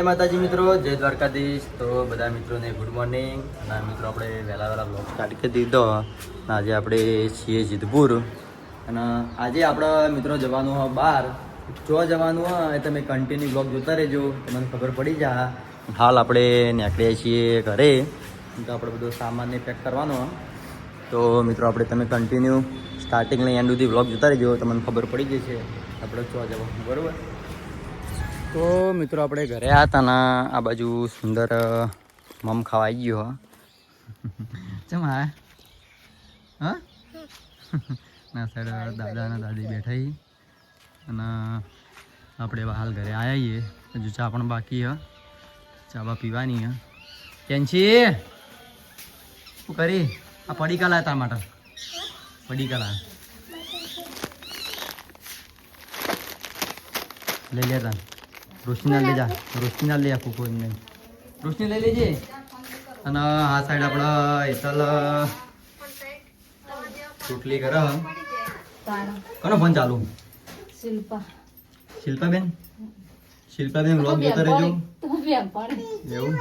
જય માતાજી મિત્રો, જય દ્વારકાધીશ. તો બધા મિત્રોને ગુડ મોર્નિંગ અને મિત્રો, આપણે વહેલા વહેલા બ્લોગ સ્ટાર્ટ કરી દીધો. આજે આપણે છીએ જીતપુર. અને આજે આપણા મિત્રો જવાનું હોય બહાર. જો જવાનું હોય તમે કન્ટિન્યુ બ્લોગ જોતા રહેજો. તમને ખબર પડી જા હાલ આપણે નીકળીએ છીએ ઘરે. તો આપણે બધો સામાનને પેક કરવાનો. તો મિત્રો, આપણે તમે કન્ટિન્યુ સ્ટાર્ટિંગ લઈ એન્ડ સુધી બ્લોગ જોતા રહેજો. તમને ખબર પડી જશે. આપણે જો જવાનું, બરાબર? તો મિત્રો આપણે ઘરે આવ્યા હતા ને આ બાજુ સુંદર મમ ખાવા આવી ગયો ચમ હા? ના સાઈડ દાદા અને દાદી બેઠા અને આપણે હાલ ઘરે આવ્યા છીએ હજુ ચા પણ બાકી હ. ચા બા પીવાની હ. કેન્ચી શું કરી? આ પડીકા લાયા તારા માટે. પડીકા લાયા લઈ લે તા રોશનીના લઈ જા રોશનીના લઈ આપું કોઈ નહીં. રોશની લઈ લેજે. અને આ સાઈડ આપણે હેતલ રોટલી કરે કોનો ફોન ચાલુ? શિલ્પા. શિલ્પાબેન? શિલ્પાબેન વ્લોગ જોતા રહેજો. એવું?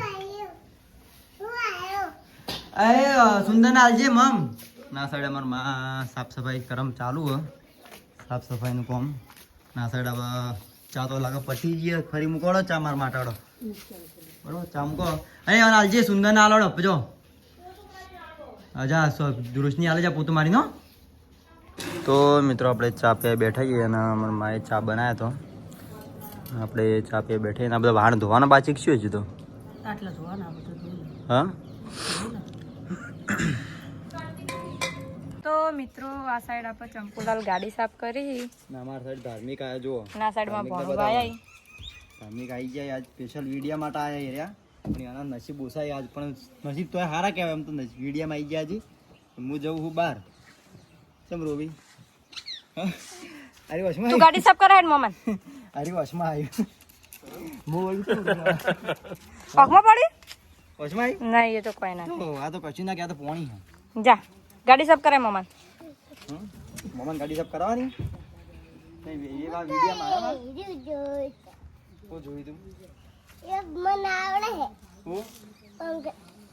અરે સુંદર આલજે મમ. ના સાઈડ અમારું માં સાફ સફાઈ કરમ ચાલુ હ. સાફ સફાઈનું કામ. ના સાઈડ હવે ચા તો લાગે પટી જઈએ ફરી મૂકોડો ચા માર માટાડો. બરોબર ચા મૂકો. અહીં હવે આલજે સુંદર ના આલોડો પજો. અજા રોશની આલે જા પોતું મારીનો તો મિત્રો આપણે ચા પે બેઠા છીએ અને અમારા માએ ચા બનાવ્યો તો. આપણે ચા પે બેઠે એના આ બધા વાહણ ધોવાના બાચી શું હજુ તો? આટલા ધોવાના બધું હા? મિત્રો આ સાઈડ આપણે ચંપુલાલ ગાડી સાફ કરી. ના અમારા સાઈડ ધાર્મિક આયા જુઓ. ના સાઈડમાં ભણવા. આઈ ધાર્મિક આવી ગયા આજ સ્પેશિયલ વિડિયા માટે આયા રહ્યા. પણ એના નસીબ ઓછાય આજ પણ નસીબ તો સારા કહેવાય એમ તો નસીબ. વિડીયામાં આવી ગયા હજી. હું જઉં છું બહાર. ચમ રોવી? અરે વશમાં તું ગાડી સાફ કરાય ને મમન અરે વશમાં આવ્યું હું પગમાં પડી? વશમાં નહીં એ તો કોઈ ના. આ તો કશું ના કે આ તો પોણી જા. ગાડી સાફ કરાય મમન. હમ? ગાડી સાફ કરાવવાની? નહીં, એ વા વિડીયામાં આવ્યા હું જોઈ તું? પંગ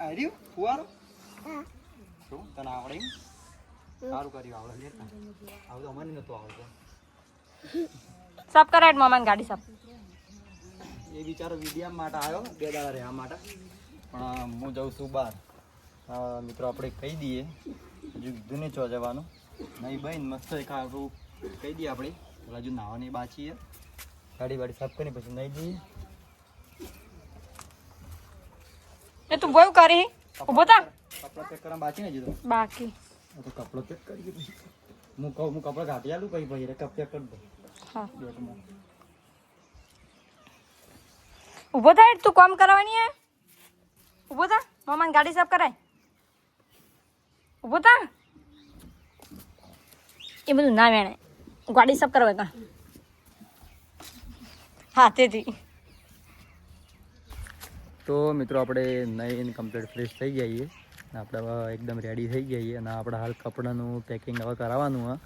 આર્યુ ફુવારો? શું? તને આવડે સારું કર્યું આવડે લે. આવું તો અમને નતો આવડતો. સાફ કરાય ને ગાડી સાફ. એ બિચારો વિડિયા માટે આવ્યો બે દાડા રહેવા માટે. પણ હું જઉં છું બહાર. મિત્રો આપણે કહી દઈએ. નહીં ચો જવાનું. નહીં બહેન મસ્ત એક આખું કહી દઈએ આપણે. પેલા હજુ નાવાની બાકી ગાડી વાડી સાફ કરી પછી નહીં જઈએ. એ તું બોય કરી? ઊભો થા. કપડા ચેક કરવા બાકી ને હજુ બાકી તો કપડો ચેક કરી હું કહું હું કપડા ઘાટી આલું કઈ ભાઈ કપ ચેક કરી દઉં. હા. ઊભો થાય તું કામ કરાવવાની હે. ઊભો થા મમન ગાડી સાફ કરાય. ઊભો એ બધું ના વેણે. ગાડી સાફ કરવા કા? હા, તેથી. તો મિત્રો, આપણે નહીં કમ્પ્લીટ ફ્રેશ થઈ જઈએ આપણે એકદમ રેડી થઈ જઈએ અને આપણે હાલ કપડાનું પેકિંગ હવે કરાવવાનું હા.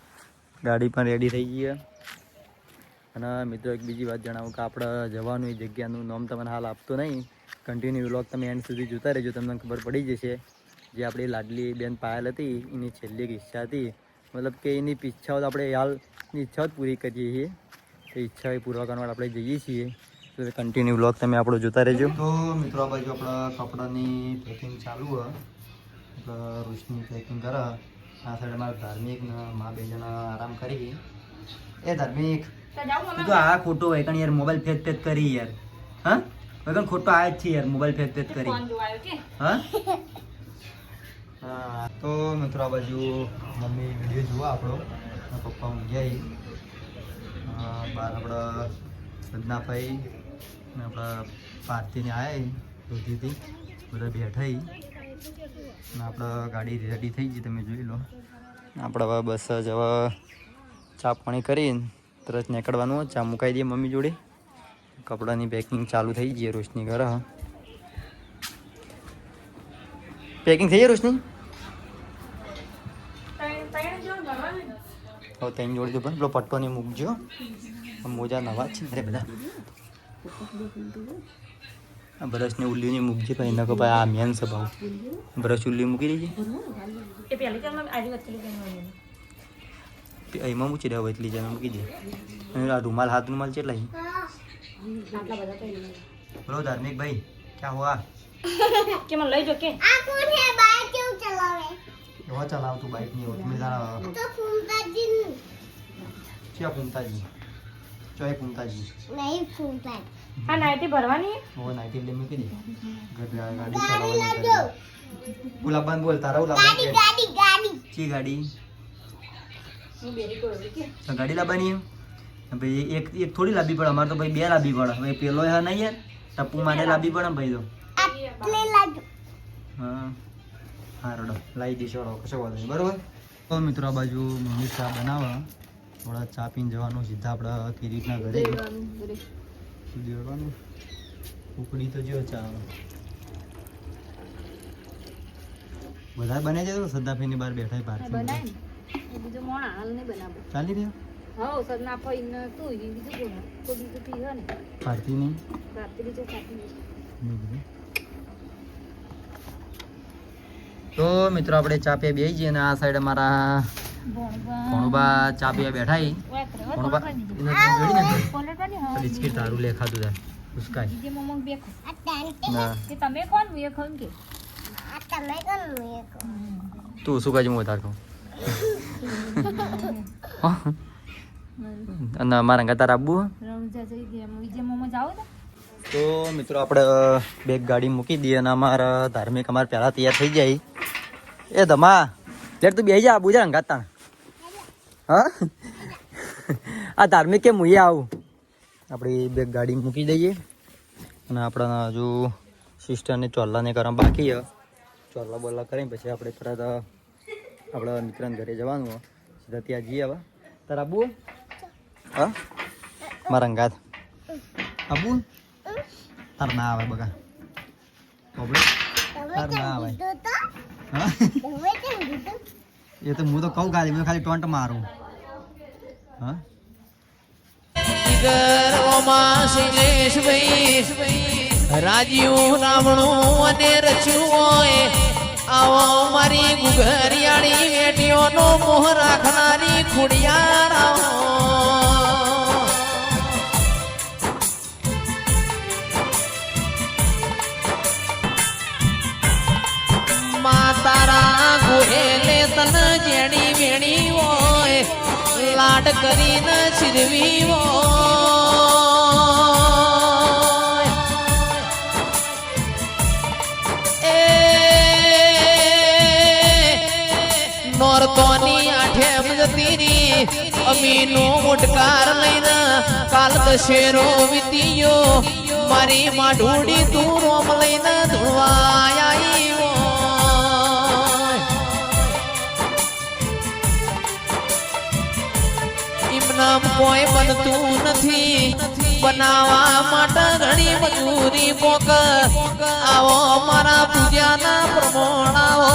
ગાડી પણ રેડી થઈ ગઈ. અને મિત્રો, એક બીજી વાત જણાવું કે આપણે જવાનું એ જગ્યાનું નામ તમને હાલ આપતો નહીં કન્ટિન્યુ વ્લોગ તમે એન્ડ સુધી જોતા રહેજો. તમને ખબર પડી જશે. જે આપણી લાડલી બેન પાયલ હતી એની છેલ્લી એક ઈચ્છા હતી. મતલબ કે એની ઈચ્છાઓ તો આપણે હાલની ઈચ્છાઓ જ પૂરી કરીએ છીએ. તો ઈચ્છા એ પૂરા કરવા આપણે જઈએ છીએ. તો કન્ટિન્યુ વ્લોગ તમે આપણો જોતા રહેજો. તો મિત્રો આ બાજુ આપણા કપડાની પેકિંગ ચાલુ હોય એટલે રોશની પેકિંગ કરે. આ સાઈડ અમારા ધાર્મિક મા બે જણા આરામ કરી એ ધાર્મિક તો આ ખોટો હોય કારણ યાર મોબાઈલ ફેત ફેત કરી યાર. હા? વગર ખોટો આ જ છે યાર મોબાઈલ ફેત ફેત કરી. હા? હા, તો મિત્રો આ બાજુ મમ્મી વીડિયો જુઓ આપણો. પપ્પા ઊંઘ્યા બાર આપણા સદનાભાઈ ને આપણા પાર્થીને આવ્યા દૂધીથી. બધા બેઠા ને આપણા ગાડી રેડી થઈ ગઈ, તમે જોઈ લો. આપણે હવે બસ જ હવે ચા પાણી કરીને તરત નીકળવાનું. ચા મુકાઈ દઈએ મમ્મી જોડે. કપડાની પેકિંગ ચાલુ થઈ ગઈ રોશની ઘરે પેકિંગ થઈ જાય રોશની? હવે તેમ જોડી તો પણ. પેલો પટ્ટો ને મૂકજો. મોજા નવા જ છે. ને રે બધા. આ બ્રશને ઉલ્લીની મૂકજે ભાઈ એના ભાઈ આ મેન સ્વભાવ. બ્રશ ઉલ્લી મૂકી દેજે. એ પહેલી દે હવે એમાં મૂકી એટલી જણા મૂકી દે. અને આ રૂમાલ હાથ રૂમાલ છે? નહીં. બોલો ધાર્મિક ભાઈ ક્યાં હોવા કે મને લઈ જો કે? આ કોણ હે બાઈક કેવું ચલાવે? એવા ચલાવતું બાઇકની હોત. મેં તારા તો ફૂમતાજી ક્યાં પૂમતાજી ચોય પૂમતાજી નહીં ફૂમતા આ નાઈટી ભરવાની? ઓ નાઇટી એટલે મૂકી દે ગાડી ચલાવવાની ગુલાબાન બોલ તારા ગુલાબાન ગાડી ગાડી ગાડી. ચી ગાડી? હું ગાડી લાવવાની ભાઈ એક એક થોડી લાવવી પડે અમારે તો ભાઈ બે લાવવી પડે. ભાઈ પેલો હા નહીં યાર ટપ્પુ માટે લાવવી પડે ભાઈ તો. હા. હા રડો લાવી દઈશ રડો કશો વાંધો નહીં. બરોબર? તો મિત્રો આ બાજુ મમ્મી ચા બનાવવા. થોડા ચા પીને જવાનું સીધા આપણે કિરીટના ઘરે. દેવાનું ઉકળી તો જો ચા. બધા બને છે તો સદાફીની બહાર બેઠા બીજું મોણ હાલ નહીં બનાવો ચાલી રહ્યો? હા ઔષધ નાખો તું બીજું કોઈ બીજું પીવે ને. પાર્ટી નહીં? રાત્રે બીજું ખાતી તો મિત્રો આપણે ચા પીવા બેસી જઈએ અને આ સાઈડ અમારા ભણુબા ચા પીવા બેઠા. ભણુબા તું બિસ્કિટ તારું લે ખાધું ઉસકાય. તમે કોણ? કે? તમે કોણ? મુએ તું શું કાજુ હું વધારે ખાઉં અને મારા અંગા તારા આબુ તો? તો મિત્રો આપણે બેગ ગાડી મૂકી દઈએ અને અમારા ધાર્મિક અમારે પહેલાં તૈયાર થઈ જાય. એ ધમા લેટ તું બેસી જા, આબુ જા અંગાત તાણ. હા? આ ધાર્મિક કેમ હું આવું? આપણી બેગ ગાડી મૂકી દઈએ. અને આપણા હજુ સિસ્ટરને ચોલ્લાને કરવા બાકી ચોલ્લા બોલ્લા કરીને પછી આપણે તરત આપણા મિત્રને ઘરે જવાનું. સીધા ત્યાં જઈએ હવે. તારા આબુ? હા? મારા અંગાત આબુ? તાર ના આવે બગા તાર ના આવે. એ તો હું તો કહું ખાલી મેં ખાલી ટોન્ટ મારું. હા? રાજીવ રાવણું અને રચ્યું હોય આવો મારી ગુગરિયાળી વેટીઓનો મોહ રાખનારી ખુડિયાર લાડ કરીને હોય એ નોરતોની આઠેમ જતીની અમીનો ઉડકાર લઈને કાલ દશેરો વીતીયો. મારી માઢુડી તું રોમ લઈને ધોવાય ઇમનામ કોઈ બનતું નથી. બનાવવા માટે ઘણી મજૂરી પોક આવો મારા પૂજાના પ્રમાણાઓ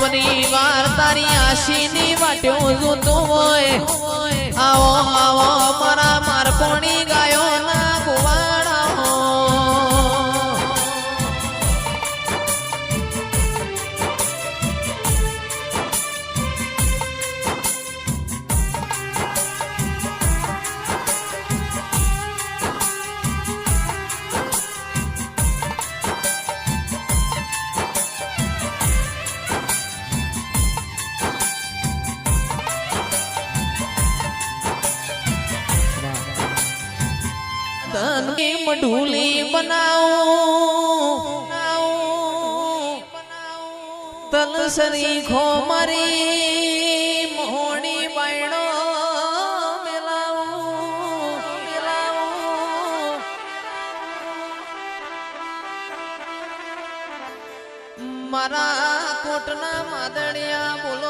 પરિવાર તારી આશીની વાટ્યો જોતો હોય. આવો આવો મારા મારપોણી ગાયો. મઢુલી બનાવું. તલસરી ખો મારી મોહણી બાયણો મારા કોટના માદળિયા બોલો.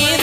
money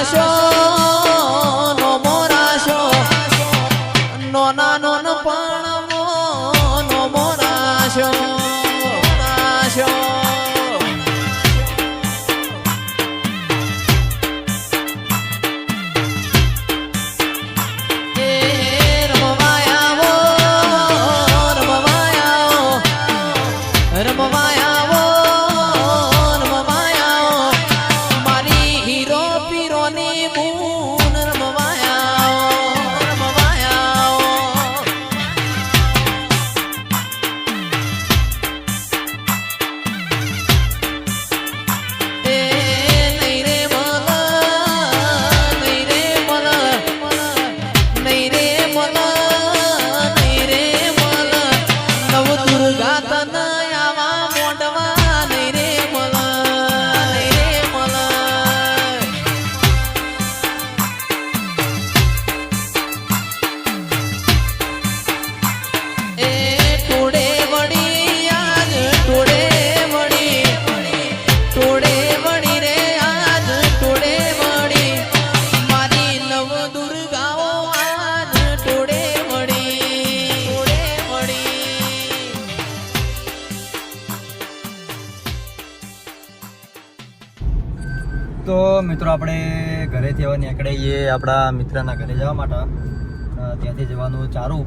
আসো। તો મિત્રો આપણે ઘરેથી હવે નીકળીએ આપણા મિત્રના ઘરે જવા માટે. ત્યાંથી જવાનું ચારું.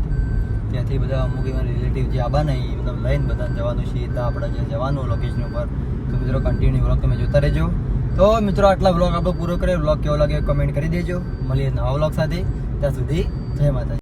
ત્યાંથી બધા અમુક એવા રિલેટિવ જે આબા નહીં મતલબ લઈને બધાને જવાનું છે. ત્યાં આપણે જે જવાનું લોકેશન ઉપર. તો મિત્રો કન્ટિન્યુ વ્લોગ તમે જોતા રહેજો. તો મિત્રો આટલા વ્લોગ આપણો પૂરો કર્યો. વ્લોગ કેવો લાગે કમેન્ટ કરી દેજો. મળીએ નવા વ્લોગ સાથે. ત્યાં સુધી જય માતાજી.